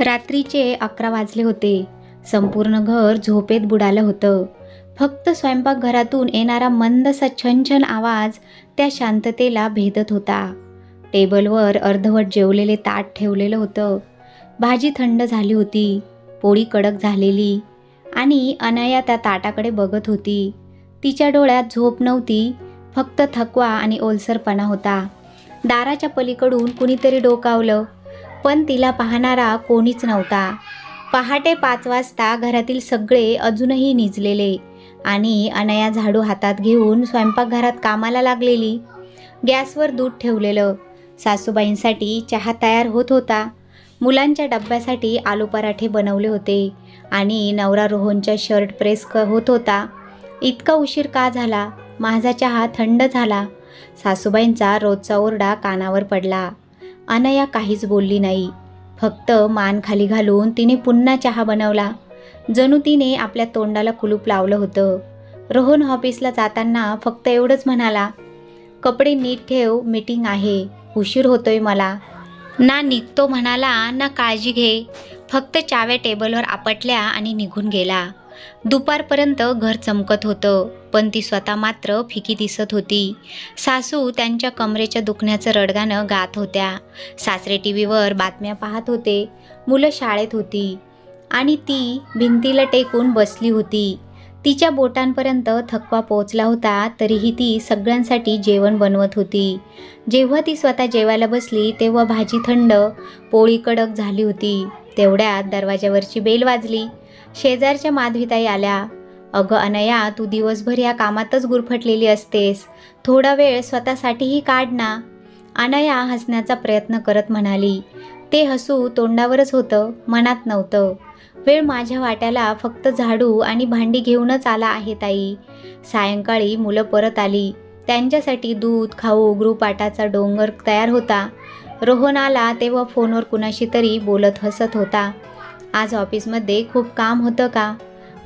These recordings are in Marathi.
रात्रीचे अकरा वाजले होते. संपूर्ण घर झोपेत बुडालं होतं. फक्त स्वयंपाकघरातून येणारा मंदसा छनछन आवाज त्या शांततेला भेदत होता. टेबलवर अर्धवट जेवलेले ताट ठेवलेलं होतं. भाजी थंड झाली होती पोळी कडक झालेली आणि अनया त्या ताटाकडे बघत होती. तिच्या डोळ्यात झोप नव्हती फक्त थकवा आणि ओलसरपणा होता. दाराच्या पलीकडून कुणीतरी डोकावलं. पण तिला पाहणारा कोणीच नव्हता. पहाटे पाच वाजता घरातील सगळे अजूनही निजलेले आणि अनया झाडू हातात घेऊन स्वयंपाकघरात कामाला लागलेली. गॅसवर दूध ठेवलेलं. सासूबाईंसाठी चहा तयार होत होता. मुलांच्या डब्यासाठी आलू पराठे बनवले होते आणि नवरा रोहनच्या शर्ट प्रेस क होत होता. इतका उशीर का झाला? माझा चहा थंड झाला. सासूबाईंचा रोजचा ओरडा कानावर पडला. अनया काहीच बोलली नाही. फक्त मान खाली घालून तिने पुन्हा चहा बनवला. जणू तिने आपल्या तोंडाला कुलूप लावलं होतं. रोहन ऑफिसला जाताना फक्त एवढंच म्हणाला कपडे नीट ठेव मीटिंग आहे. उशीर होतोय मला. ना निघतो म्हणाला ना काळजी घे. फक्त चाव्या टेबलवर आपटल्या आणि निघून गेला. दुपारपर्यंत घर चमकत होतं पण ती स्वतः मात्र फिकी दिसत होती. सासू त्यांच्या कमरेच्या दुखण्याचं रडगाणं गात होत्या. सासरे टी व्हीवर बातम्या पाहत होते. मुलं शाळेत होती. आणि ती भिंतीला टेकून बसली होती. तिच्या बोटांपर्यंत थकवा पोहोचला होता तरीही ती सगळ्यांसाठी जेवण बनवत होती. जेव्हा ती स्वतः जेवायला बसली तेव्हा भाजी थंड पोळी कडक झाली होती. तेवढ्यात दरवाजावरची बेल वाजली. शेजारच्या माधवीताई आल्या. अगं अनया तू दिवसभर या कामातच गुरफटलेली असतेस. थोडा वेळ स्वतःसाठीही काढ ना. अनया हसण्याचा प्रयत्न करत म्हणाली. ते हसू तोंडावरच होतं मनात नव्हतं. वेळ माझ्या वाट्याला फक्त झाडू आणि भांडी घेऊनच आला आहे ताई. सायंकाळी मुलं परत आली. त्यांच्यासाठी दूध खाऊ गृहपाठाचा डोंगर तयार होता. रोहन आला तेव्हा फोनवर कुणाशी तरी बोलत हसत होता. आज ऑफिसमध्ये खूप काम होतं का?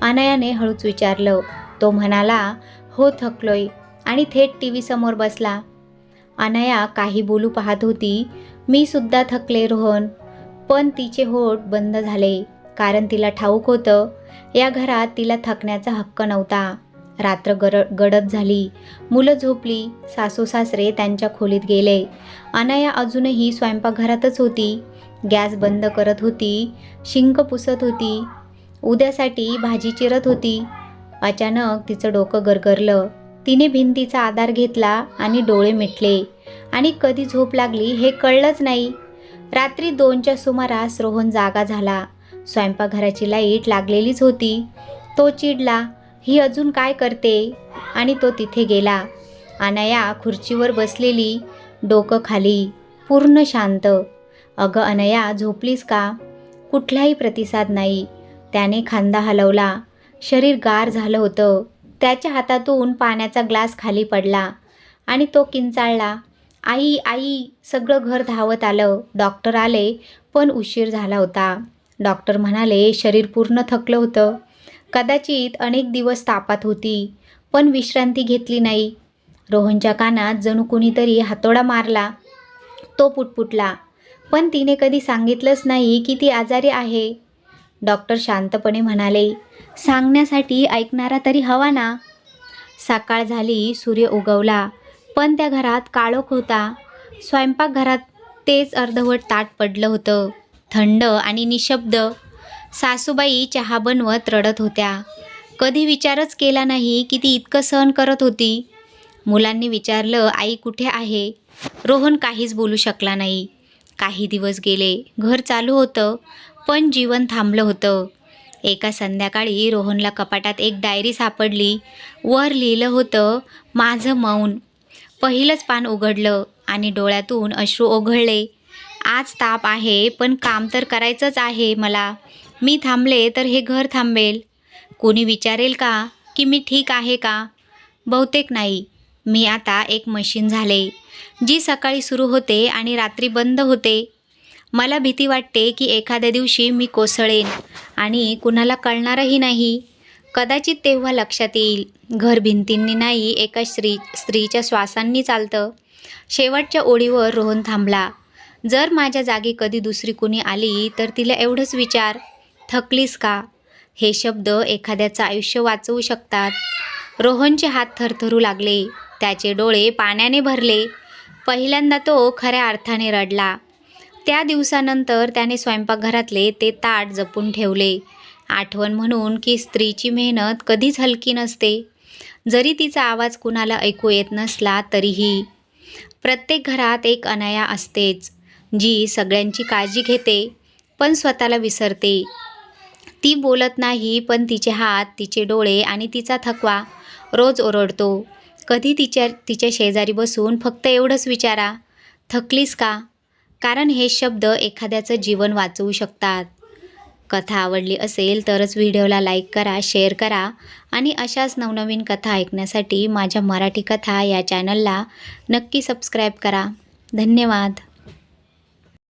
अनयाने हळूच विचारलं. तो म्हणाला हो थकलोय. आणि थेट टी व्ही समोर बसला. अनया काही बोलू पाहत होती मी सुद्धा थकले रोहन. पण तिचे होठ बंद झाले कारण तिला ठाऊक होतं या घरात तिला थकण्याचा हक्क नव्हता. रात्र गर गडद झाली. मुलं झोपली. सासू सासरे त्यांच्या खोलीत गेले. अनया अजूनही स्वयंपाकघरातच होती. गॅस बंद करत होती शिंक पुसत होती उद्यासाठी भाजी चिरत होती. अचानक तिचं डोकं गरगरलं. तिने भिंतीचा आधार घेतला आणि डोळे मिटले. आणि कधी झोप लागली हे कळलंच नाही. रात्री दोनच्या सुमारास रोहन जागा झाला. स्वयंपाकघराची लाइट लागलेलीच होती. तो चिडला ही अजून काय करते? आणि तो तिथे गेला. अनाया खुर्चीवर बसलेली डोकं खाली पूर्ण शांत. अगं अनया झोपलीस का? कुठलाही प्रतिसाद नाही. त्याने खांदा हलवला. शरीर गार झालं होतं. त्याच्या हातातून पाण्याचा ग्लास खाली पडला आणि तो किंचाळला. आई आई सगळं घर धावत आलं. डॉक्टर आले पण उशीर झाला होता. डॉक्टर म्हणाले शरीर पूर्ण थकलं होतं. कदाचित अनेक दिवस तापात होती पण विश्रांती घेतली नाही. रोहनच्या कानात जणू कुणीतरी हातोडा मारला. तो पुटपुटला. पण तिने कधी सांगितलंच नाही की ती आजारी आहे. डॉक्टर शांतपणे म्हणाले सांगण्यासाठी ऐकणारा तरी हवा ना. सकाळ झाली सूर्य उगवला पण त्या घरात काळोख होता. स्वयंपाकघरात तेच अर्धवट ताट पडलं होतं. थंड आणि निशब्द. सासूबाई चहा बनवत रडत होत्या. कधी विचारच केला नाही की ती इतकं सहन करत होती. मुलांनी विचारलं आई कुठे आहे? रोहन काहीच बोलू शकला नाही. काही दिवस गेले घर चालू होतं पण जीवन थांबलं होतं. एका संध्याकाळी रोहनला कपाटात एक डायरी सापडली. वर लिहिलं होतं माझं मौन. पहिलंच पान उघडलं आणि डोळ्यातून अश्रू ओघळले. आज ताप आहे पण काम तर करायचंच आहे मला. मी थांबले तर हे घर थांबेल. कोणी विचारेल का की मी ठीक आहे का? बहुतेक नाही. मी आता एक मशीन झाले जी सकाळी सुरू होते आणि रात्री बंद होते. मला भीती वाटते की एखाद्या दिवशी मी कोसळेन आणि कुणाला कळणारही नाही. कदाचित तेव्हा लक्षात येईल घर भिंतींनी नाही एका स्त्री स्त्रीच्या श्वासांनी चालतं. शेवटच्या ओळीवर रोहन थांबला. जर माझ्या जागी कधी दुसरी कुणी आली तर तिला एवढंच विचार थकलीस का? हे शब्द एखाद्याचं आयुष्य वाचवू शकतात. रोहनचे हात थरथरू लागले. त्याचे डोळे पाण्याने भरले. पहिल्यांदा तो खऱ्या अर्थाने रडला. त्या दिवसानंतर त्याने स्वयंपाकघरातले ते ताट जपून ठेवले. आठवण म्हणून की स्त्रीची मेहनत कधीच हलकी नसते. जरी तिचा आवाज कुणाला ऐकू येत नसला तरीही. प्रत्येक घरात एक अनाया असतेच जी सगळ्यांची काळजी घेते पण स्वतःला विसरते. ती बोलत नाही पण तिचे हात तिचे डोळे आणि तिचा थकवा रोज ओरडतो. कधी तिच्या तिच्या शेजारी बसून फक्त एवढंच विचारा. थकलीस का? कारण हे शब्द एखाद्याचं जीवन वाचवू शकतात. कथा आवडली असेल तरच व्हिडिओला लाईक करा शेअर करा आणि अशाच नवनवीन कथा ऐकण्यासाठी माझ्या मराठी कथा या चॅनलला नक्की सबस्क्राईब करा. धन्यवाद.